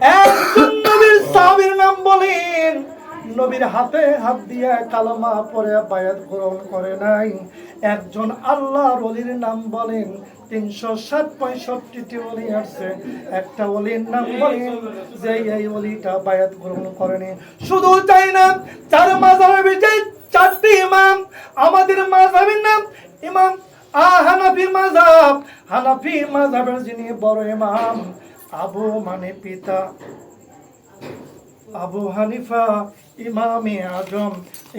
একজন নবীর সাহাবীর নাম বলেন। নবীর হাতে হাত দিয়ে কালমা পরে বায়াত গ্রহণ করে নাই। একজন আল্লাহর অলির নাম বলেন। তিনশো ষাট পঁয়ষট্টিটি অলি আসছে। একটা অলির নাম বলেন যে এই অলিটা বায়াত গ্রহণ করেনি। শুধু তাই না, চার মাঝাবে যে চারটি ইমাম, আমাদের মাঝাবের নাম ইমাম আ হানাফি মাযহাব। হানাফি মাযহাবের যিনি বড় ইমাম আবু মানে পিতা। আবু হানিফা, ইমামে আজম।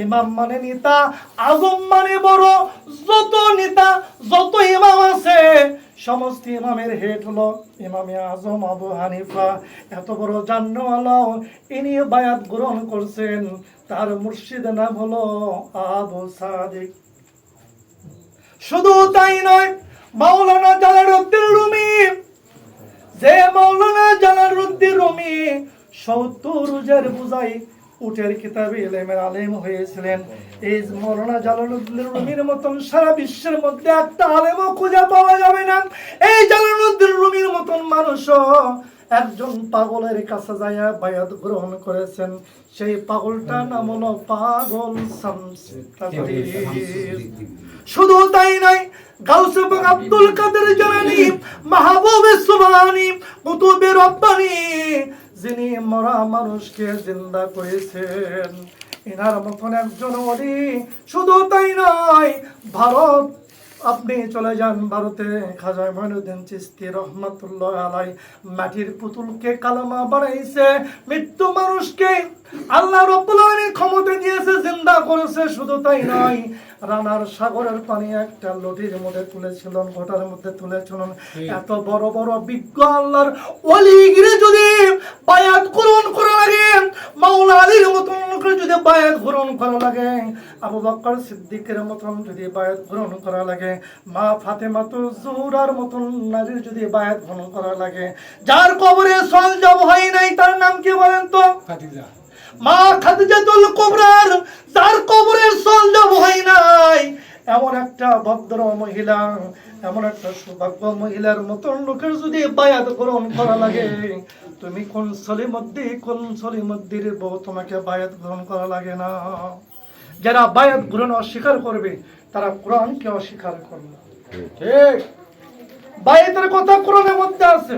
ইমাম মানে নেতা, আজম মানে বড় যত নেতা, যত ইমাম আছে, সমস্ত ইমামের হেড হলো ইমামে আজম আবু হানিফা। এত বড় জান্নওয়ালা ইনি বায়াত গ্রহণ করছেন। তার মুর্শিদ নাম হলো আবু সাদিক। শুধু তাই নয়, মাওলানা জালালউদ্দিন রুমি সত্তর বুঝাই উটের এলেমের আলেম হয়েছিলেন। এই মতন সারা বিশ্বের মধ্যে একটা আলেমও খুঁজে পাওয়া যাবে না। এই রুমির মতন মানুষও একজন পাগলের কাছে যায় বায়াত গ্রহণ করেছেন। সেই পাগলটার নাম হলো পাগল শুধু তাই নয়, গাউসে আব্দুল কাদের জালানি মাহবুবে সুবহানি, কুতুবে রব্বানি যিনি মরা মানুষকে জিন্দা করেছেন এনার মতন একজন অলি শুধু তাই নয় ভারত আপনি চলে যান ভারতে। খাজা মঈনুদ্দিন চিস্তি রহমাতুল্লাহ আলাই মাটির পুতুলকে কালামা বানাইছে মৃত্যু মানুষকে আল্লাহ রব্বুল আলামিন ক্ষমতা দিয়েছে জিন্দা করেছে শুধু তাই নয় রানার সাগরের পানি একটা লটির মধ্যে তুলেছিলেন ঘটার মধ্যে তুলেছিলেন। এত বড় বড় বিজ্ঞ আল্লাহর অলিগিরে যদি করা লাগে আবু বকর সিদ্দিকের মতন যদি বায়াত গ্রহণ করা লাগে মা ফাতেমা তো জোহরার মতন নারীর যদি বায়াত গ্রহণ করা লাগে। যার কবরে সল জব হয় নাই তার নাম কি বলেন তো? মা খাদিজাতুল কুবরার যার কবরের সলজব হয় নাই। এমন একটা ভদ্র মহিলা এমন একটা সৌভাগ্য মহিলার মতন লোকের যদি বায়াত গ্রহণ করা লাগে তুমি কোন মধ্যে কোন সলিমদ্দির বউ তোমাকে বায়াত গ্রহণ করা লাগে না। যারা বায়াত গ্রহণ অস্বীকার করবে তারা কোরআনকে অস্বীকার করবে। ঠিক। বায়াতের কথা কোরআনের মধ্যে আছে।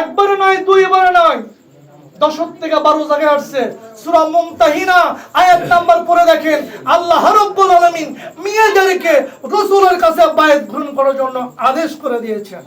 একবার নয় দুইবার নয়। দশক থেকে বারো জায়গায় আসছে। সুরা মুমতাহিনা, আয়াত নাম্বার পরে দেখেন, আল্লাহ রাব্বুল আলামিন মেয়েদেরকে রসুলের কাছে বায়াত গ্রহণ করার জন্য আদেশ করে দিয়েছেন।